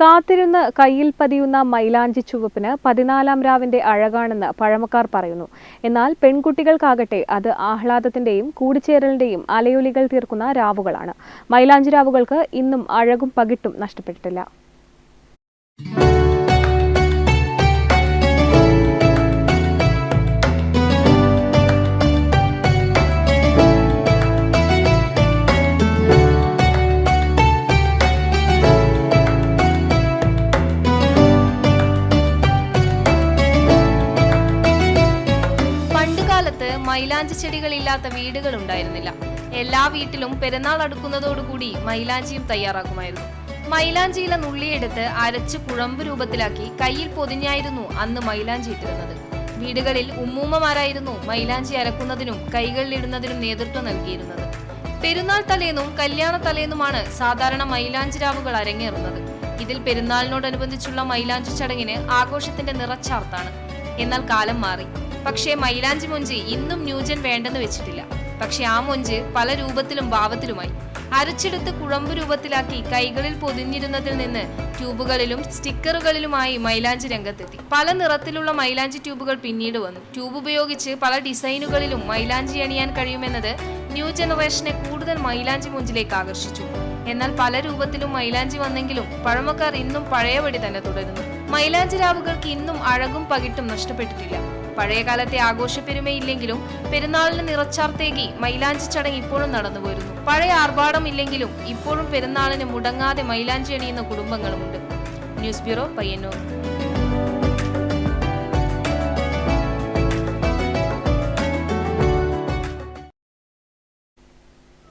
കാത്തിരുന്ന് കയ്യിൽ പതിയുന്ന മൈലാഞ്ചി ചുവപ്പിന് പതിനാലാം രാവിന്റെ അഴകാണെന്ന് പഴമക്കാർ പറയുന്നു. എന്നാൽ പെൺകുട്ടികൾക്കാകട്ടെ അത് ആഹ്ലാദത്തിന്റെയും കൂടിച്ചേരലിന്റെയും അലയൊലികൾ തീർക്കുന്ന രാവുകളാണ്. മൈലാഞ്ചി രാവുകൾക്ക് ഇന്നും അഴകും പകിട്ടും നഷ്ടപ്പെട്ടിട്ടില്ല. പണ്ടുകാലത്ത് മൈലാഞ്ചി ചെടികളില്ലാത്ത വീടുകൾ ഉണ്ടായിരുന്നില്ല എല്ലാ വീട്ടിലും പെരുന്നാൾ അടുക്കുന്നതോടുകൂടി മൈലാഞ്ചിയും തയ്യാറാക്കുമായിരുന്നു. മൈലാഞ്ചിയിലെ നുള്ളിയെടുത്ത് അരച്ച് കുഴമ്പ് രൂപത്തിലാക്കി കയ്യിൽ പൊതിഞ്ഞായിരുന്നു അന്ന് മൈലാഞ്ചി ഇട്ടിരുന്നത്. വീടുകളിൽ ഉമ്മൂമ്മമാരായിരുന്നു മൈലാഞ്ചി അരക്കുന്നതിനും കൈകളിലിടുന്നതിനും നേതൃത്വം നൽകിയിരുന്നത്. പെരുന്നാൾ തലേന്നും കല്യാണ തലേന്നുമാണ് സാധാരണ മൈലാഞ്ചി രാവുകൾ അരങ്ങേറുന്നത്. ഇതിൽ പെരുന്നാളിനോടനുബന്ധിച്ചുള്ള മൈലാഞ്ചി ചടങ്ങിന് ആഘോഷത്തിന്റെ നിറച്ചാർത്താണ്. എന്നാൽ കാലം മാറി. പക്ഷേ മൈലാഞ്ചി മൊഞ്ച് ഇന്നും ന്യൂജൻ വേണ്ടെന്ന് വെച്ചിട്ടില്ല. പക്ഷെ ആ മൊഞ്ച് പല രൂപത്തിലും ഭാവത്തിലുമായി. അരച്ചെടുത്ത് കുഴമ്പ് രൂപത്തിലാക്കി കൈകളിൽ പൊതിഞ്ഞിരുന്നതിൽ നിന്ന് ട്യൂബുകളിലും സ്റ്റിക്കറുകളിലുമായി മൈലാഞ്ചി രംഗത്തെത്തി. പല നിറത്തിലുള്ള മൈലാഞ്ചി ട്യൂബുകൾ പിന്നീട് വന്നു. ട്യൂബ് ഉപയോഗിച്ച് പല ഡിസൈനുകളിലും മൈലാഞ്ചി അണിയാൻ കഴിയുമെന്നത് ന്യൂ ജനറേഷനെ കൂടുതൽ മൈലാഞ്ചി മുഞ്ചിലേക്ക് ആകർഷിച്ചു. എന്നാൽ പല രൂപത്തിലും മൈലാഞ്ചി വന്നെങ്കിലും പഴമക്കാർ ഇന്നും പഴയപടി തന്നെ തുടരുന്നു. മൈലാഞ്ചി രാവുകൾക്ക് ഇന്നും അഴകും പകിട്ടും നഷ്ടപ്പെട്ടിട്ടില്ല. പഴയകാലത്തെ ആഘോഷപ്പെരുമയില്ലെങ്കിലും പെരുന്നാളിന് നിറച്ചാർത്തേകി മൈലാഞ്ചി ചടങ്ങ് ഇപ്പോഴും നടന്നു പോരുന്നു. പഴയ ആർഭാടം ഇല്ലെങ്കിലും ഇപ്പോഴും പെരുന്നാളിന് മുടങ്ങാതെ മൈലാഞ്ചി അണിയുന്ന കുടുംബങ്ങളുമുണ്ട്. News bureau Payyanur.